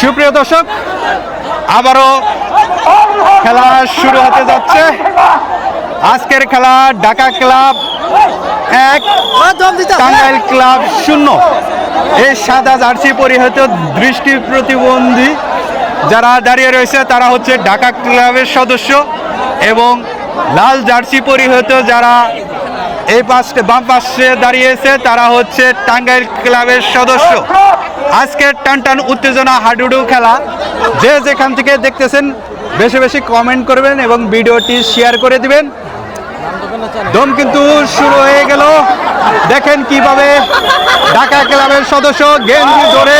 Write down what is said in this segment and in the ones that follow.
সুপ্রিয় দর্শক, আবারও খেলা শুরু হতে যাচ্ছে। আজকের খেলা ঢাকা ক্লাব এক, টাঙ্গাইল ক্লাব শূন্য। এই সাদা জার্সি পরিহিত দৃষ্টি প্রতিবন্ধী যারা দাঁড়িয়ে রয়েছে, তারা হচ্ছে ঢাকা ক্লাবের সদস্য এবং লাল জার্সি পরিহিত যারা এই পাশে, বাম পাশে দাঁড়িয়েছে, তারা হচ্ছে টাঙ্গাইল ক্লাবের সদস্য। আজকের টান টান উত্তেজনা হাডুডু খেলা। যে যেখান থেকে দেখতেছেন, বেশি বেশি কমেন্ট করবেন এবং ভিডিওটি শেয়ার করে দিবেন। দম কিন্তু শুরু হয়ে গেল। দেখেন কীভাবে ঢাকা ক্লাবের সদস্য গেঞ্জি ধরে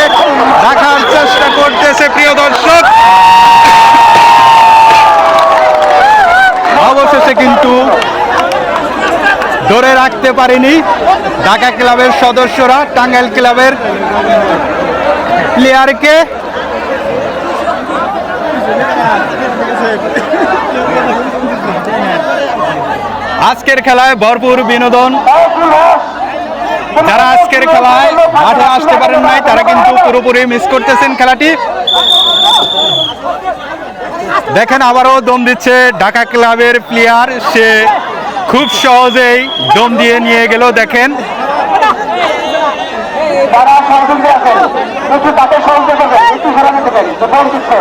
রাখার চেষ্টা করতেছে প্রিয় দর্শক। অবশেষে কিন্তু ধরে রাখতে পারেনি ঢাকা ক্লাবের সদস্যরা, টাঙ্গাইল ক্লাবের প্লেয়ারকে আজকের খেলায় ভরপুর বিনোদন। যারা আজকের খেলায় মাঠে আসতে পারেন নাই, তারা কিন্তু পুরোপুরি মিস করতেছেন খেলাটি। দেখেন আবারও দম দিচ্ছে ঢাকা ক্লাবের প্লেয়ার সে খুব সহজেই দম দিয়ে নিয়ে গেল, দেখেন। সহযোগী আছেন করবেন, একটু সরানো দেবেন তো ফোন দিচ্ছে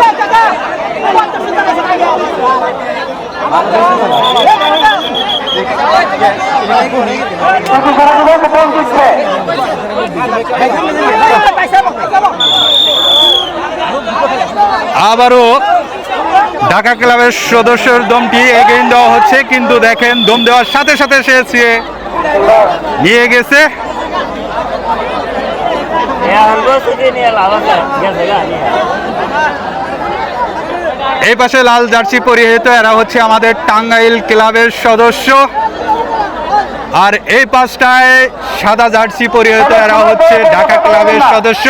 একটু সরানো দেবেন তো ফোন দিচ্ছে আবারও ঢাকা ক্লাবের সদস্যের দমটি এগেইন দেওয়া হচ্ছে, কিন্তু দেখেন দম দেওয়ার সাথে সাথে সে নিয়ে গেছে। এই পাশে লাল জার্সি পরিহিত, এরা হচ্ছে আমাদের টাঙ্গাইল ক্লাবের সদস্য। আর এই পাশটায় সাদা জার্সি পরিহিত, এরা হচ্ছে ঢাকা ক্লাবের সদস্য।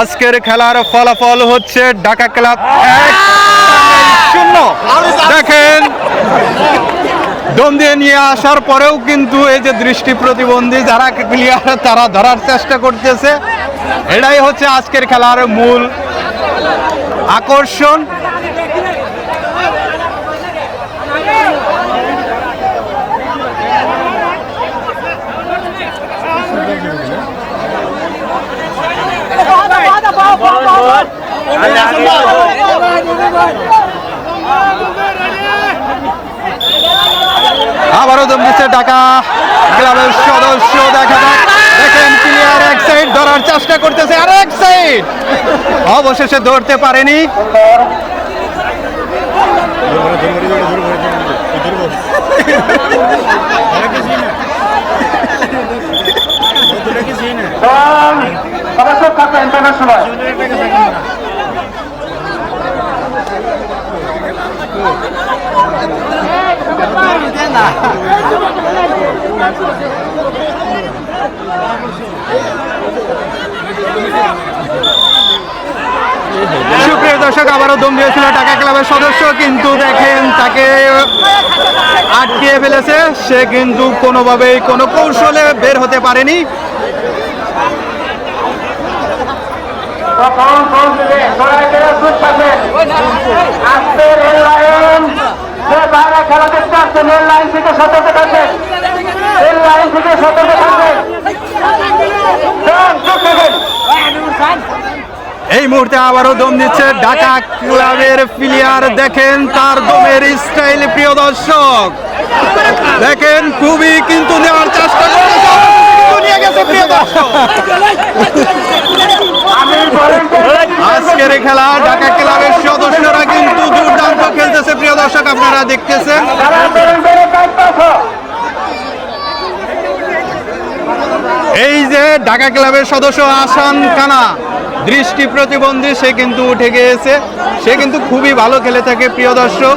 আজকের খেলার ফলাফল হচ্ছে ঢাকা ক্লাব এক শূন্য। দেখেন। দম দিয়ে নিয়ে আসার পরেও কিন্তু এই যে দৃষ্টি প্রতিবন্ধী যারা প্লেয়ার তারা ধরার চেষ্টা করতেছে এটাই হচ্ছে আজকের খেলার মূল আকর্ষণ আবারও দিচ্ছে ঢাকা। ক্লাবের সদস্য দেখা যাক। দেখেন প্লেয়ার এক সাইড ধরার চেষ্টা করতেছে আর এক সাইড অবশেষে ধরতে পারেনি। ইন্টারন্যাশনাল সুপ্রিয় দর্শক আবারও দম দিয়েছিল ঢাকা ক্লাবের সদস্য, কিন্তু দেখেন তাকে আটকে ফেলেছে। সে কিন্তু কোনোভাবেই কোনো কৌশলে বের হতে পারেনি। খেলা দেখতে আসছে রেল লাইন থেকে সতর্ক থাকবেন রেল লাইন থেকে সতর্ক থাকবেন যান, চুপ থাকবেন এই মুহূর্তে আবারও দম দিচ্ছে ঢাকা ক্লাবের প্লেয়ার। দেখেন তার দমের স্টাইল, প্রিয় দর্শক। দেখেন, খুবই কিন্তু নেওয়ার চেষ্টা আজকের খেলা ঢাকা ক্লাবের সদস্যরা কিন্তু দুর্দান্ত খেলতেছে, প্রিয় দর্শক, আপনারা দেখতেছেন। এই যে ঢাকা ক্লাবের সদস্য আসান কানা দৃষ্টি প্রতিবন্ধী, সে কিন্তু উঠে গিয়েছে। সে কিন্তু খুবই ভালো খেলে থাকে, প্রিয় দর্শক।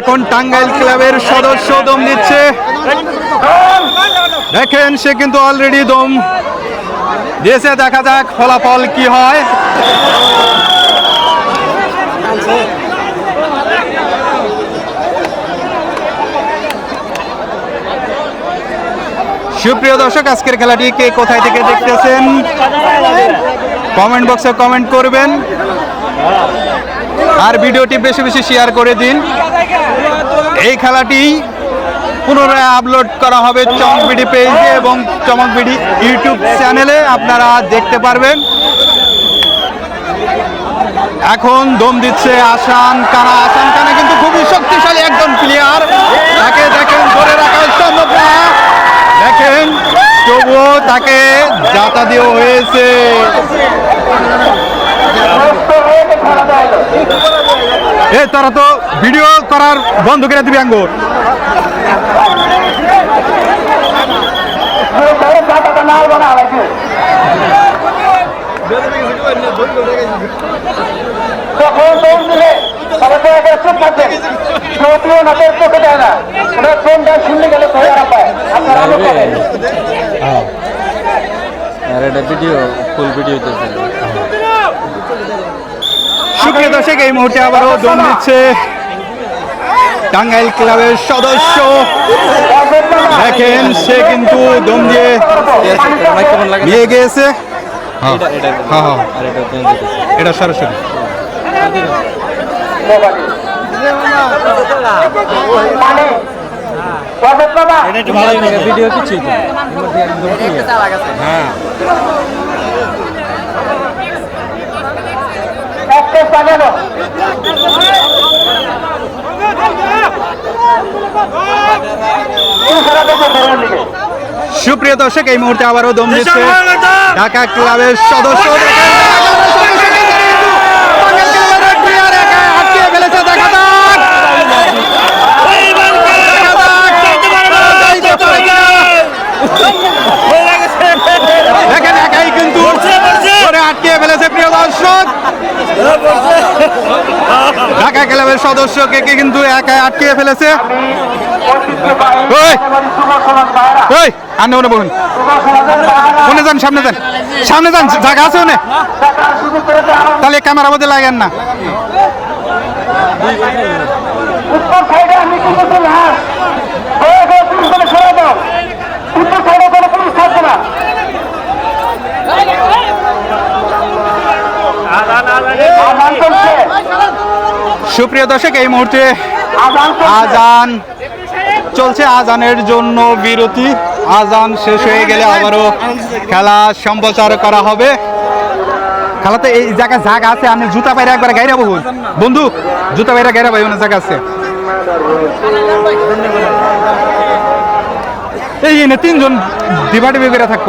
এখন টাঙ্গাইল ক্লাবের সদস্য দম দিচ্ছে। দেখেন, সে কিন্তু অলরেডি দম দিয়েছে। দেখা যাক ফলাফল কি হয়। সুপ্রিয় দর্শক, আজকের খেলাটি কে কোথায় থেকে দেখতেছেন? কমেন্ট বক্সে কমেন্ট করবেন। আর ভিডিওটি বেশি বেশি শেয়ার করে দিন। এই খেলাটি পুনরায় আপলোড করা হবে চমক বিডি পেজে এবং চমক বিডি ইউটিউব চ্যানেলে আপনারা দেখতে পারবেন। এখন দম দিচ্ছে আসান কানা। আসান কানা কিন্তু খুবই শক্তিশালী একজন প্লেয়ার তাকে দেখেন, ধরে রাখা সম্ভব দেখেন, তবুও তাকে যাতা দিয়ে হয়েছে। হয়ে এ তারা তো ভিডিও করার বন্ধ করে দিবি আঙ্গুর। চুপ চোখে দেয় না। ফোনটা শুনলে গেলে ভয় আর পায় আপনারা আলো পাবেন। আর এটা ভিডিও ফুল ভিডিও দিয়েছে সুপ্রিয় দর্শক এই মুহূর্তে আবারও দম দিচ্ছে টাঙ্গাইল ক্লাবের সদস্য। দেখেন সে কিন্তু দম দিয়ে নিয়ে গিয়েছে। হ্যাঁ হ্যাঁ, হ্যাঁ। এটা সরাসরি। ভিডিও সুপ্রিয় দর্শক এই মুহূর্তে আবারও দম দিচ্ছে ঢাকা ক্লাবের সদস্য দেখেন, ঢাকা ক্লাবের সদস্য কিন্তু টাঙ্গাইল ক্লাবের player একা আটকে ফেলেছে, দেখা যাক। দেখা যাক, যাইতে পারে কিনা। দেখেন একাই কিন্তু ধরে আটকে ফেলেছে প্রিয় দর্শক ঢাকা ক্লাবের সদস্যকে কে কিন্তু একাই আটকে ফেলেছে ওই ওই আনে ওনে বলুন ওনে যান সামনে যান সামনে যান জায়গা আছে ওনে তাহলে ক্যামেরা মধ্যে লাগেন না উত্তর সুপ্রিয় দর্শক, এই মুহূর্তে আজান চলছে। আজান চলছে আজানের জন্য বিরতি। আজান শেষ হয়ে গেলে আবারও খেলা সম্প্রচার করা হবে। খেলাতে এই জায়গায় জায়গা আছে, আমি জুতা বাইরে একবার গাইরা বহুল বন্ধু, জুতা বাইরে গাইরা না জায়গা আছে। এই এনে তিনজন ডিবা ডিবি করে থাকব।